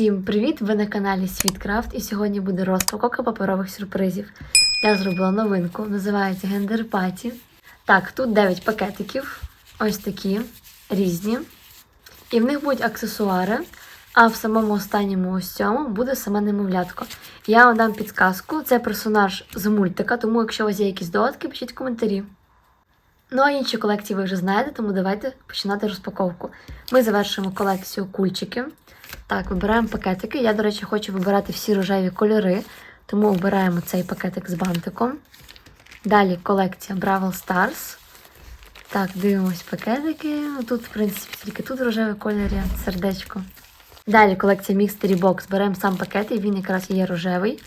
Всім привіт! Ви на каналі Світкрафт і сьогодні буде розпаковка паперових сюрпризів. Я зробила новинку, називається Гендер Паті. Так, тут 9 пакетиків, ось такі різні. І в них будуть аксесуари, а в самому останньому ось цьому буде саме немовлятко. Я вам дам підказку, це персонаж з мультика, тому якщо у вас є якісь додатки, пишіть коментарі. Ну а інші колекції ви вже знаєте, тому давайте починати розпаковку. Ми завершимо колекцію кульчики. Так, вибираємо пакетики. Я, до речі, хочу вибирати всі рожеві кольори, тому обираємо цей пакетик з бантиком. Далі колекція Бравл Stars. Так, дивимось пакетики. Тут, в принципі, тільки тут рожевий кольор сердечко. Далі колекція Mystery Box. Беремо сам пакет, і він якраз є рожевий.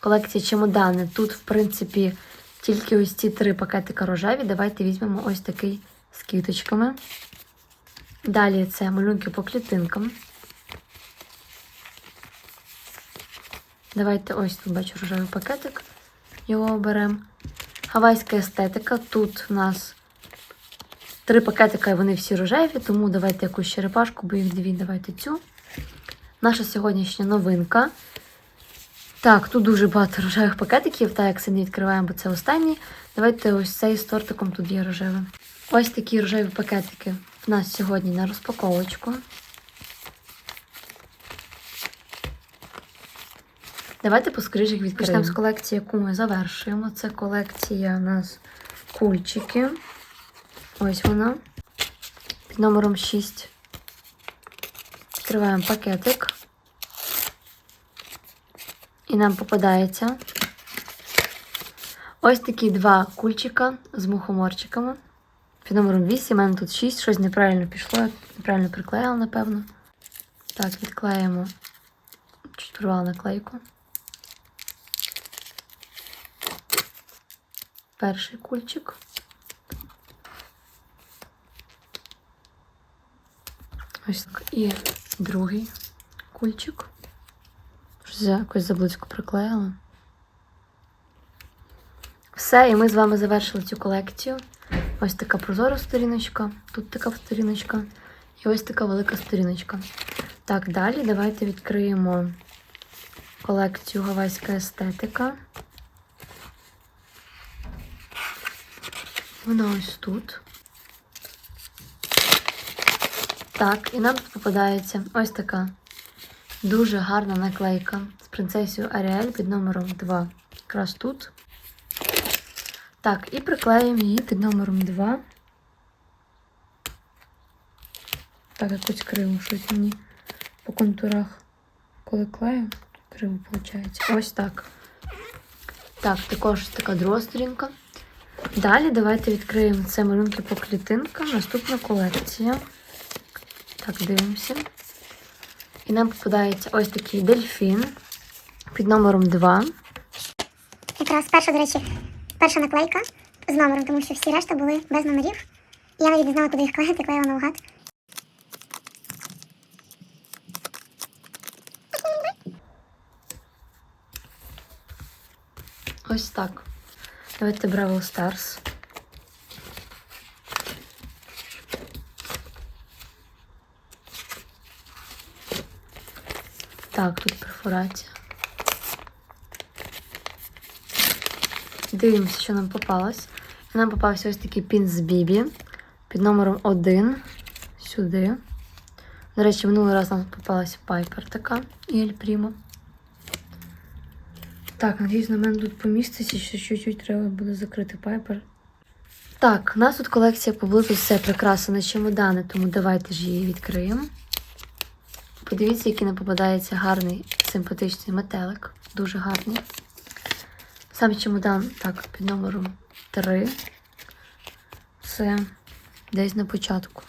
Колекція чемодани. Тут, в принципі, тільки ось ці три пакетика рожеві. Давайте візьмемо ось такий з квіточками. Далі це малюнки по клітинкам. Давайте ось тут бачу рожевий пакетик. Його оберемо. Гавайська естетика. Тут у нас три пакетика, і вони всі рожеві, тому давайте якусь черепашку, бо їх дві. Давайте цю. Наша сьогоднішня новинка. Так, тут дуже багато рожевих пакетиків, так як сьогодні відкриваємо, бо це останній. Давайте ось цей з тортиком тут є рожевим. Ось такі рожеві пакетики в нас сьогодні на розпаковочку. Давайте поскоріше їх відкриємо. Почнемо з колекції, яку ми завершуємо. Це колекція у нас кульчики. Ось вона. Під номером 6. Відкриваємо пакетик. І нам попадається ось такі два кульчика з мухоморчиками. Під номером 8, у мене тут 6, щось неправильно пішло, я неправильно приклеїла, напевно. Так, відклеїмо. Чуть порвала наклейку. Перший кульчик. Ось так. І другий кульчик. Щось якось заблизько приклеїла. Все, і ми з вами завершили цю колекцію. Ось така прозора сторіночка, тут така сторіночка і ось така велика сторіночка. Так, далі давайте відкриємо колекцію Гавайська естетика. Вона ось тут. Так, і нам тут попадається ось така дуже гарна наклейка з принцесою Аріель під номером 2. Якраз тут. Так, і приклеїмо її під номером 2. Так, якось криво щось мені по контурах. Коли клею, криво виходить. Ось так. Так, також така друга сторінка. Далі давайте відкриємо це малюнки по клітинкам. Наступна колекція. Так, дивимося. І нам попадається ось такий дельфін під номером 2. Якраз перша, до речі, перша наклейка з номером, тому що всі решта були без номерів. Я навіть не знала, куди їх клеїти, клеїла наугад. Ось так. Давайте Бравл Stars. Так, тут перфорація. Дивимося, що нам попалось. Нам попався ось такий пін з Бібі під номером 1 сюди. До речі, минулий раз нам попалась Пайпер така і Ель Прімо. Так, надіюсь, на мене тут поміститься, що чуть-чуть треба буде закрити пайпер. Так, у нас тут колекція поблизу все прикрасена чемодани, тому давайте ж її відкриємо. Подивіться, який нам попадається гарний, симпатичний метелик. Дуже гарний. Сам чемодан, так, під номером 3. Це десь на початку.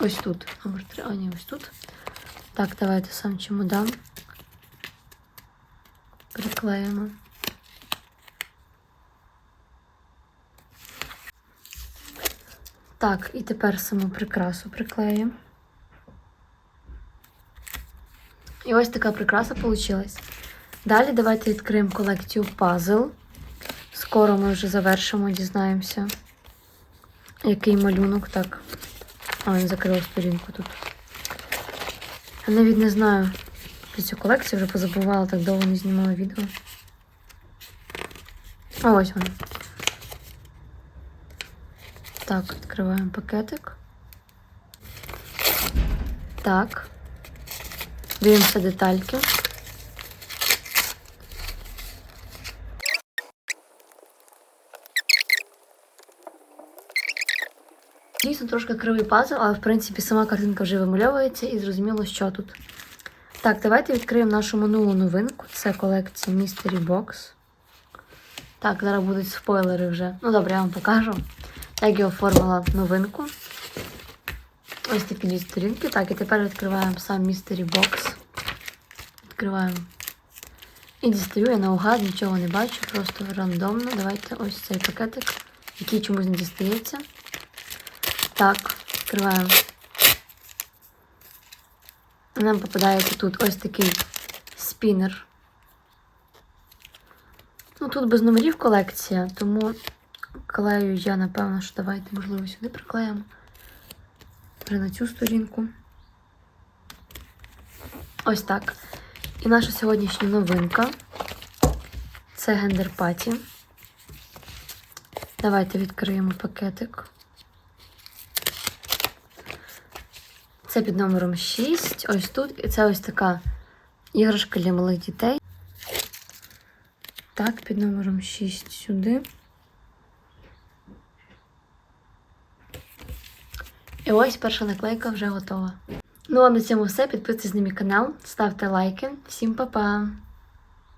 Ось тут. Номер 3. А, ні, ось тут. Так, давайте сам чемодан приклеїмо. Так, і тепер саму прикрасу приклеїмо. І ось така прикраса вийшла. Далі давайте відкриємо колекцію пазл. Скоро ми вже завершимо, дізнаємося, який малюнок. Так, А, він закрив сторінку тут. Я навіть не знаю. Про цю колекцію вже позабувала, так довго не знімала відео. А ось вона. Так, відкриваємо пакетик. Так. Дивимося детальки. Дійсно трошки кривий пазл, але в принципі сама картинка вже вимальовується і зрозуміло, що тут. Так, давайте відкриємо нашу минулу новинку. Це колекція Mystery Box. Так, зараз будуть спойлери вже. Ну добре, я вам покажу, як я оформила новинку. Ось такі дві сторінки. Так, і тепер відкриваємо сам Mystery Box. Відкриваємо. І дістаю я наугад, нічого не бачу, просто рандомно. Давайте ось цей пакетик, який чомусь не дістається. Так, відкриваємо. Нам попадається тут ось такий спінер. Ну, тут без номерів колекція, тому клею я, напевно, що давайте, можливо, сюди приклеїмо. Вже на цю сторінку. Ось так. І наша сьогоднішня новинка це гендер паті. Давайте відкриємо пакетик. Це під номером 6. Ось тут. І це ось така іграшка для малих дітей. Так, під номером 6 сюди. І ось перша наклейка вже готова. Ну а на цьому все. Підписуйтесь на мій канал, ставте лайки. Всім па-па!